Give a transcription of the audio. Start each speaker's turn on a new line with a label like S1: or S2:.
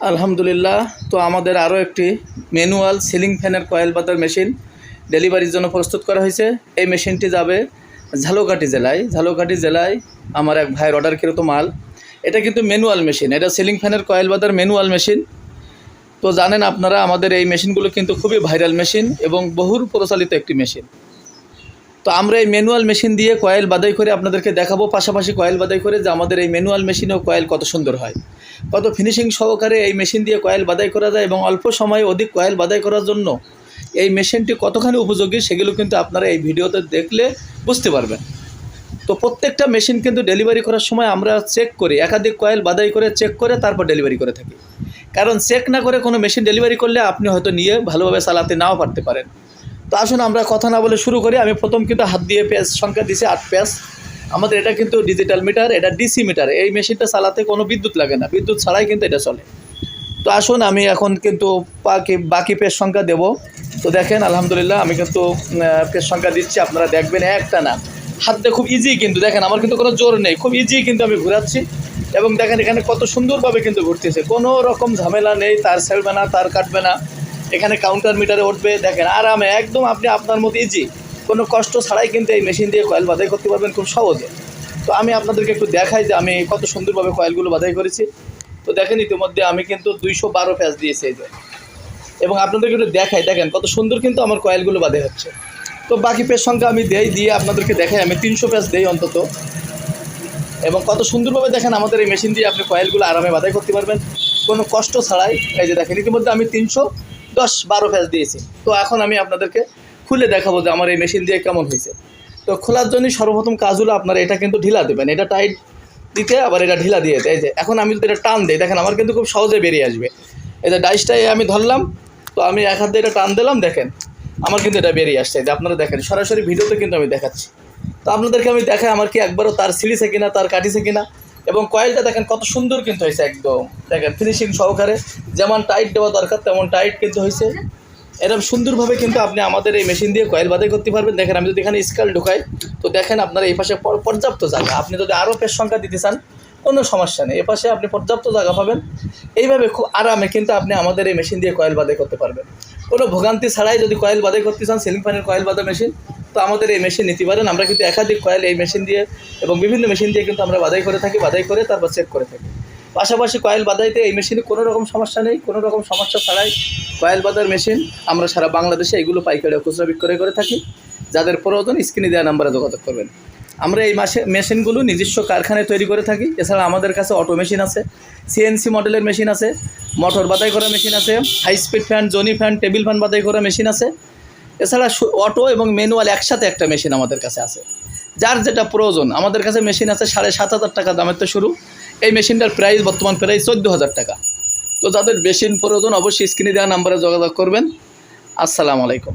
S1: আলহামদুলিল্লাহ, তো আমাদের আরও একটি ম্যানুয়াল সিলিং ফ্যানের কয়েল বাতার মেশিন ডেলিভারির জন্য প্রস্তুত করা হয়েছে। এই মেশিনটি যাবে ঝালকাঠি জেলায়। ঝালকাঠি জেলায় আমার এক ভাইয়ের অর্ডারকৃত মাল। এটা কিন্তু ম্যানুয়াল মেশিন, এটা সিলিং ফ্যানের কয়েল বাতার ম্যানুয়াল মেশিন। তো জানেন আপনারা, আমাদের এই মেশিনগুলো কিন্তু খুবই ভাইরাল মেশিন এবং বহুল প্রচলিত একটি মেশিন। তো আমরা এই ম্যানুয়াল মেশিন দিয়ে কয়েল বাদাই করে আপনাদেরকে দেখাবো। পাশাপাশি কয়েল বাদাই করে যে আমাদের এই ম্যানুয়াল মেশিনেও কয়েল কত সুন্দর হয়। কত ফিনিশিং সহকারে এই মেশিন দিয়ে কয়েল বাদাই করা যায় এবং অল্প সময়ে অধিক কয়েল বাদাই করার জন্য এই মেশিনটি কতখানি উপযোগী সেগুলো কিন্তু আপনারা এই ভিডিওতে দেখলে বুঝতে পারবেন। তো প্রত্যেকটা মেশিন কিন্তু ডেলিভারি করার সময় আমরা চেক করি। একাধিক কয়েল বাদাই করে চেক করে তারপর ডেলিভারি করে থাকি। কারণ চেক না করে কোনো মেশিন ডেলিভারি করলে আপনি হয়তো নিয়ে ভালোভাবে চালাতে নাও পারতে পারেন। তো আসুন আমরা কথা না বলে শুরু করি। আমি প্রথম কিন্তু হাত দিয়ে পেঁয়াজ সংখ্যা দিছি আট পেঁয়াজ। আমাদের এটা কিন্তু ডিজিটাল মিটার এটা ডিসি মিটার এই মেশিনটা চালাতে কোনো বিদ্যুৎ লাগে না। বিদ্যুৎ ছাড়াই কিন্তু এটা চলে। তো আসুন আমি এখন কিন্তু বাকি বাকি পেজ সংখ্যা দেব। তো দেখেন, আলহামদুলিল্লাহ, আমি কিন্তু পেজ সংখ্যা দিচ্ছি। আপনারা দেখবেন একটা না। হাতে খুব ইজি কিন্তু। দেখেন, আমার কিন্তু কোনো জোর নেই। খুব ইজি কিন্তু আমি ঘোরাচ্ছি। এবং দেখেন, এখানে কত সুন্দরভাবে কিন্তু ঘুরতেছে। কোনো রকম ঝামেলা নেই। তার ছেড়বে না, তার কাটবে না। এখানে কাউন্টার মিটারে উঠবে, দেখেন আরামে, একদম আপনি আপনার মতো ইজি কোনো কষ্ট ছাড়াই কিন্তু এই মেশিন দিয়ে কয়েল বাধাই করতে পারবেন খুব সহজে। তো আমি আপনাদেরকে একটু দেখাই যে আমি কত সুন্দরভাবে কয়েলগুলো বাধাই করেছি। তো দেখেন ইতিমধ্যে আমি কিন্তু দুইশো বারো প্যাচ দিয়েছি এই এবং আপনাদেরকে একটু দেখাই, দেখেন কত সুন্দর কিন্তু আমার কয়েলগুলো বাঁধে হচ্ছে। তো বাকি পেজ সংখ্যা আমি দেই, দিয়ে আপনাদেরকে দেখাই, আমি তিনশো প্যাচ দেই অন্তত। এবং কত সুন্দরভাবে দেখেন আমাদের এই মেশিন দিয়ে আপনি কয়েলগুলো আরামে বাধাই করতে পারবেন। কোনো কষ্ট ছাড়াই, এই যে দেখেন, ইতিমধ্যে আমি তিনশো দশ বারো প্যাচ দিয়েছি। তো এখন আমি আপনাদেরকে খুলে দেখাবো যে আমার এই মেশিন দিয়ে কেমন হয়েছে। তো খোলার জন্যই সর্বপ্রথম কাজ হলো আপনারা এটা কিন্তু ঢিলা দেবেন। এটা টাইট দিতে আবার এটা ঢিলা দিয়ে দেয় যে, এখন আমি যদি এটা টান দিই, দেখেন আমার কিন্তু খুব সহজে বেরিয়ে আসবে। এই যে ডাইসটাই আমি ধরলাম, তো আমি এক হাত এটা টান দিলাম, দেখেন আমার কিন্তু এটা বেরিয়ে আসছে। যে আপনারা দেখেন, সরাসরি ভিডিওতে কিন্তু আমি দেখাচ্ছি। তো আপনাদেরকে আমি দেখাই, আমার কি একবারও তার সিঁড়িছে কিনা, তার কাটিছে কিনা। এবং কয়েলটা দেখেন কত সুন্দর কিন্তু হয়েছে একদম। দেখেন ফিনিশিং সহকারে যেমন টাইট দেওয়া দরকার, তেমন টাইট কিন্তু হয়েছে। এরকম সুন্দরভাবে কিন্তু আপনি আমাদের এই মেশিন দিয়ে কয়েল বাদাই করতে পারবেন। দেখেন আমি যদি এখানে স্কেল ঢুকাই, তো দেখেন আপনার এই পাশে পর- পর্যাপ্ত জায়গা। আপনি যদি আরও পেশ সংখ্যা দিতে চান, কোনো সমস্যা নেই। এ পাশে আপনি পর্যাপ্ত জায়গা পাবেন। এইভাবে খুব আরামে কিন্তু আপনি আমাদের এই মেশিন দিয়ে কয়েল বাদাই করতে পারবেন। কোনো ভোগান্তি ছাড়াই যদি কয়েল বাদাই করতে চান সিলিং ফ্যানের কয়েল বাদা মেশিন তো আমাদের এই মেশিন নিতে পারেন আমরা কিন্তু একাধিক কয়েল এই মেশিন দিয়ে এবং বিভিন্ন মেশিন দিয়ে কিন্তু আমরা বাদাই করে থাকি, বাদাই করে তারপর চেক করে থাকি। পাশাপাশি কয়েল বাদাইতে এই মেশিনে কোনো রকম সমস্যা নেই, কোনো রকম সমস্যা ছাড়াই কয়েল বাদার মেশিন আমরা সারা বাংলাদেশে এগুলো পাইকারি খুচরা বিক্রয় করে থাকি। যাদের প্রয়োজন স্ক্রিনে দেওয়া নাম্বারে যোগাযোগ করবেন। আমরা এই মাসে মেশিনগুলো নিজস্ব কারখানায় তৈরি করে থাকি। এছাড়া আমাদের কাছে অটো মেশিন আছে সিএনসি মডেলের মেশিন আছে মোটর বাদাই করা মেশিন আছে হাই স্পিড ফ্যান জনি ফ্যান টেবিল ফ্যান বাদাই করা মেশিন আছে। এছাড়া অটো এবং ম্যানুয়াল একসাথে একটা মেশিন আমাদের কাছে আছে। যার যেটা প্রয়োজন, আমাদের কাছে মেশিন আছে সাড়ে সাত হাজার টাকা দামের তো শুরু। এই মেশিনটার প্রাইস বর্তমান প্রাইস চোদ্দ হাজার টাকা। তো যাদের মেশিন প্রয়োজন, অবশ্যই স্ক্রিনে দেওয়া নাম্বারে যোগাযোগ করবেন। আসসালামু আলাইকুম।